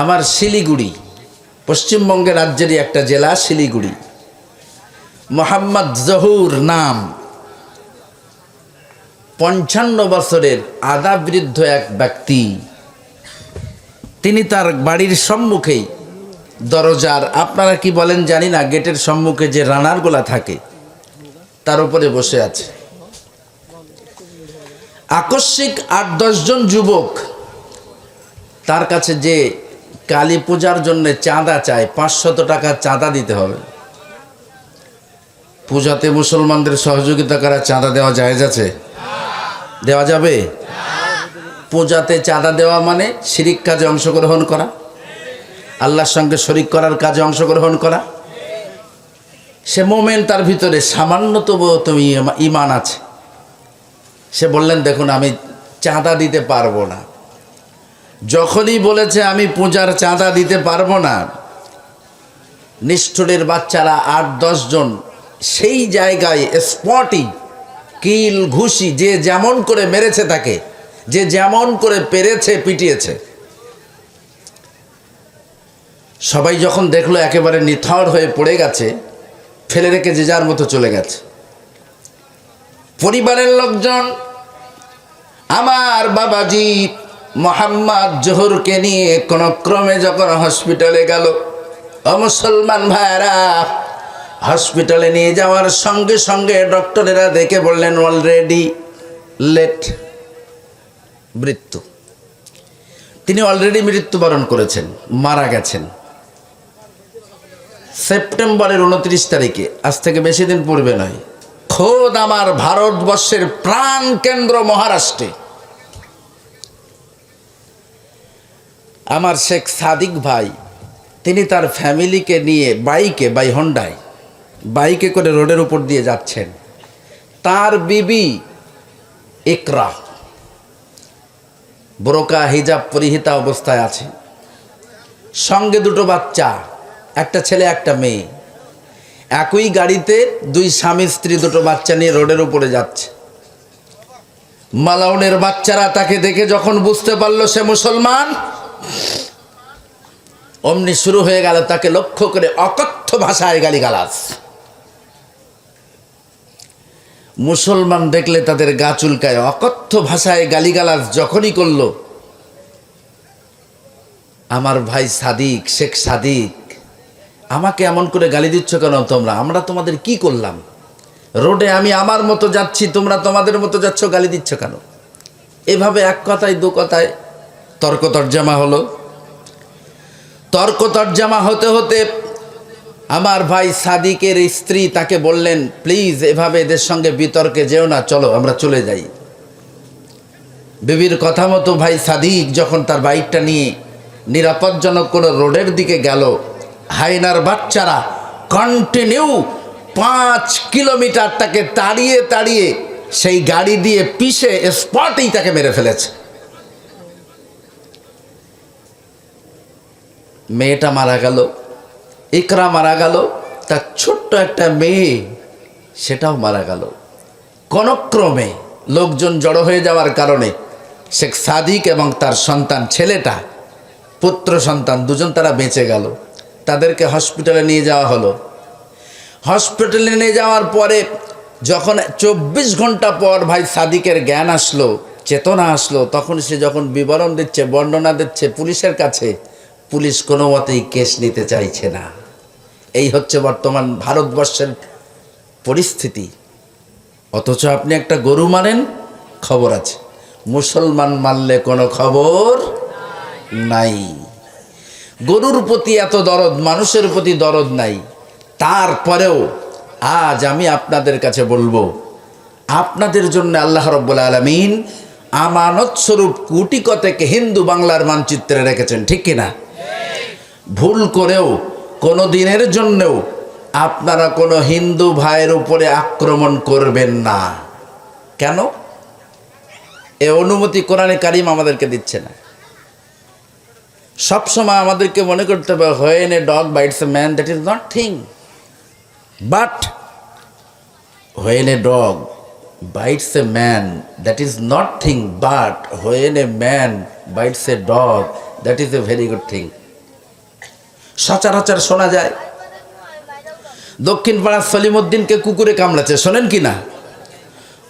আমার শিলিগুড়ি, পশ্চিমবঙ্গের রাজ্যেরই একটা জেলা, শিলিগুড়ি। মোহাম্মদ জহুর নাম। পঞ্চান্ন বছরের আদা বৃদ্ধ এক ব্যক্তি। তিনি তার বাড়ির সম্মুখেই দরজার, আপনারা কি বলেন জানি না, গেটের সম্মুখে যে রানারগুলা থাকে, তার উপরে বসে আছে। আকস্মিক আট দশজন যুবক তার কাছে যে কালী পূজার জন্য চাঁদা চায় পাঁচশত টাকা চাঁদা দিতে হবে। পূজাতে মুসলমানদের সহযোগিতা করা চাঁদা দেওয়া জায়েজ আছে? দেওয়া যাবে? পূজাতে চাঁদা দেওয়া মানে শিরিক কাজে অংশগ্রহণ করা। আল্লাহর সঙ্গে শরিক করার কাজে অংশগ্রহণ করা। সে মোমেন তার ভিতরে সামান্যতম তুমি ইমান আছে। সে বললেন, দেখুন, আমি চাঁদা দিতে পারব না। যখনই বলেছে, আমি পূজার চাঁদা দিতে পারব না। নিষ্ঠুরের বাচ্চারা আট জন সেই জায়গায় স্পটই, কিল, ঘুষি, যে যেমন করে মেরেছে তাকে, যে যেমন করে পেরেছে, পিটিয়েছে। সবাই যখন দেখল, একেবারে নিথর হয়ে পড়ে গেছে, ফেলে রেখে যে যার মতো চলে গেছে। পরিবারের লোকজন, আমার বাবাজি মোহাম্মদ জহুরকে নিয়ে কোনো ক্রমে যখন হসপিটালে গেল অমুসলমান ভাইরা হসপিটালে নিয়ে যাওয়ার সঙ্গে সঙ্গে ডক্টরেরা দেখে বললেন, অলরেডি লেট মৃত্যু। তিনি অলরেডি মৃত্যুবরণ করেছেন, মারা গেছেন। সেপ্টেম্বরের উনত্রিশ তারিখে, আজ থেকে বেশি দিন পূর্বে নয়, খোদ আমার ভারতবর্ষের প্রাণ কেন্দ্র মহারাষ্ট্রে। আমার শেখ সাদিক ভাই, তিনি তার ফ্যামিলিকে নিয়ে বাইকে, বাই হন্ডায়, বাইকে করে রোডের উপর দিয়ে যাচ্ছেন। তার বিবি একরা বোরকা, হিজাব পরিহিতা অবস্থায় আছে। সঙ্গে দুটো বাচ্চা, একটা ছেলে, একটা মেয়ে। একই গাড়িতে দুই স্বামী, স্ত্রী দুটো বাচ্চা নিয়ে রোডের উপরে যাচ্ছে। মালাউনের বাচ্চারা তাকে দেখে যখন বুঝতে পারল সে মুসলমান অমনি শুরু হয়ে গেল তাকে লক্ষ্য করে অকথ্য ভাষায় গালিগালাজ। মুসলমান দেখলে তাদের গা চুলকায়, অকথ্য ভাষায় গালিগালাজ যখনই করল, আমার ভাই সাদিক, শেখ সাদিক, আমাকে এমন করে গালি দিচ্ছ কেন তোমরা? আমরা তোমাদের কি করলাম? রোডে আমি আমার মতো যাচ্ছি, তোমরা তোমাদের মতো যাচ্ছ, গালি দিচ্ছ কেন? এভাবে এক কথায়, দু কথায় তর্ক তর্জামা হলো। তর্ক তর্জামা হতে হতে আমার ভাই সাদিকের স্ত্রী তাকে বললেন, প্লিজ এভাবে এদের সঙ্গে বিতর্কে যেও না, চলো আমরা চলে যাই। বিবির কথা মতো ভাই সাদিক যখন তার বাইকটা নিয়ে নিরাপদজনক কোনো রোডের দিকে গেল হাইনার বাচ্চারা কন্টিনিউ পাঁচ কিলোমিটার তাকে তাড়িয়ে তাড়িয়ে সেই গাড়ি দিয়ে পিষে স্পটেই তাকে মেরে ফেলেছে। মেয়েটা মারা গেল, ইকরা মারা গেল তার ছোট্ট একটা মেয়ে, সেটাও মারা গেল। কোনক্রমে লোকজন জড়ো হয়ে যাওয়ার কারণে শেখ সাদিক এবং তার সন্তান ছেলেটা, পুত্র সন্তান দুজন তারা বেঁচে গেল। তাদেরকে হসপিটালে নিয়ে যাওয়া হলো। হসপিটালে নিয়ে যাওয়ার পরে যখন চব্বিশ ঘণ্টা পর ভাই সাদিকের জ্ঞান আসলো, চেতনা আসলো, তখন সে যখন বিবরণ দিচ্ছে, বর্ণনা দিচ্ছে পুলিশের কাছে পুলিশ কোনো মতেই কেস নিতে চাইছে না। এই হচ্ছে বর্তমান ভারতবর্ষের পরিস্থিতি। অথচ আপনি একটা গরু মারেন খবর আছে। মুসলমান মারলে কোনো খবর নাই। গরুর প্রতি এত দরদ, মানুষের প্রতি দরদ নাই। তারপরেও আজ আমি আপনাদের কাছে বলব, আপনাদের জন্য আল্লাহ রব্বুল আলমিন আমানত স্বরূপ কুটি কতেকে হিন্দু বাংলার মানচিত্রে রেখেছেন, ঠিক কিনা? ভুল করেও, কোনো দিনের জন্যও আপনারা কোনো হিন্দু ভাইয়ের উপরে আক্রমণ করবেন না। কেন? এ অনুমতি কোরআনে কারিম আমাদেরকে দিচ্ছে না। সবসময় আমাদেরকে মনে করতে হবে when a dog bites a man, that is not thing. But when a dog bites a man that is not thing but when a man bites a dog, that is a very good thing সচরাচর শোনা যায়। দক্ষিণ পাড়ার সলিমুদ্দিনকে কুকুরে কামড়েছে, শোনেন কি না?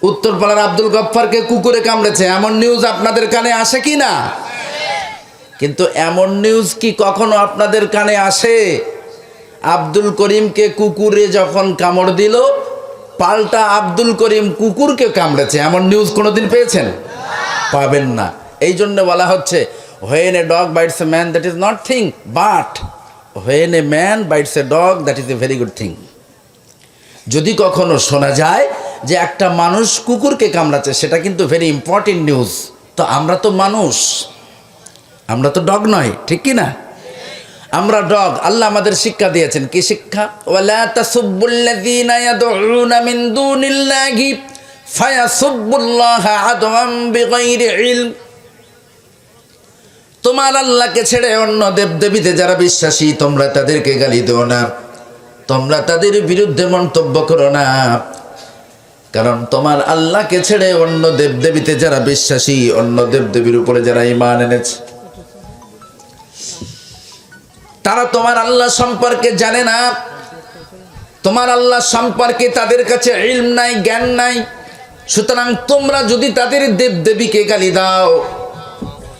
উত্তর পাড়ার আব্দুল গফ্ফারকে কুকুরে কামড়েছে, এমন নিউজ আপনাদের কানে আসে কি না? কিন্তু এমন নিউজ কি কখনো আপনাদের কানে আসে? আব্দুল করিমকে কুকুরে যখন কামড় দিল, পাল্টা আব্দুল করিম কুকুরকে কামড়েছে, এমন নিউজ কোনোদিন পেয়েছেন? পাবেন না। এই জন্য বলা হচ্ছে when a dog bites a man that is not thing but when a man bites a dog that is a very good thing যদি কখনো শোনা যায় যে একটা মানুষ কুকুরকে কামড়াচ্ছে, সেটা কিন্তু ভেরি ইম্পর্টেন্ট নিউজ তো আমরা তো মানুষ। আমরা তো ডগ নয়, ঠিক কি না? আমরা ডগ আল্লাহ আমাদের শিক্ষা দিয়েছেন। কি শিক্ষা? ওয়ালা তাসুব্বুল্লাযীনা ইয়াদউনা মিন দুনিল্লাহি ফায়াসুব্বুল্লাহা আদওয়াম বিগাইরি ইলম। তোমার আল্লাহকে ছেড়ে অন্য দেবদেবীতে যারা বিশ্বাসী, তোমরা তাদেরকে গালি দিও না। তোমরা তাদের বিরুদ্ধে মন্তব্য করো না। কারণ তোমার আল্লাহকে ছেড়ে অন্য দেবদেবীতে যারা বিশ্বাসী, অন্য দেবদেবীর উপরে যারা ইমান এনেছে। তারা তোমার আল্লাহ সম্পর্কে জানে না। তোমার আল্লাহ সম্পর্কে তাদের কাছে ইলম নাই, জ্ঞান নাই। সুতরাং তোমরা যদি তাদের দেবদেবীকে গালি দাও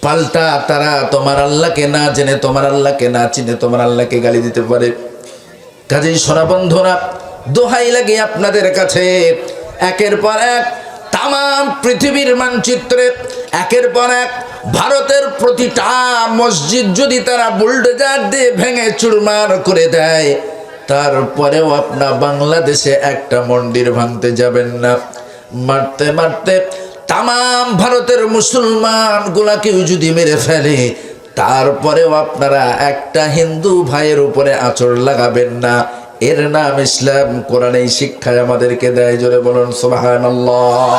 পাল্টা তারা তোমার আল্লাহকে না জেনে, তোমার আল্লাহকে না চিনে, তোমার আল্লাহকে গালি দিতে পারে। কাজেই সোনা বন্ধুরা, দোহাই লাগে আপনাদের কাছে। একের পর এক তাম পৃথিবীর মানচিত্রে, একের পর এক ভারতের প্রতিটা মসজিদ যদি তারা বুলডোজার দিয়ে ভেঙে চুরমার করে দেয়, তারপরেও আপনার বাংলাদেশে একটা মন্দির ভাঙতে যাবেন না। মারতে মারতে তাম ভারতের মুসলমান গুলাকেও যদি মেরে ফেলে, তারপরেও আপনারা একটা হিন্দু ভাইয়ের উপরে আচর লাগাবেন না। এর নাম ইসলাম, কোরআন এই শিক্ষায় আমাদেরকে দেয়, জোরে বলুন, সুবহানাল্লাহ।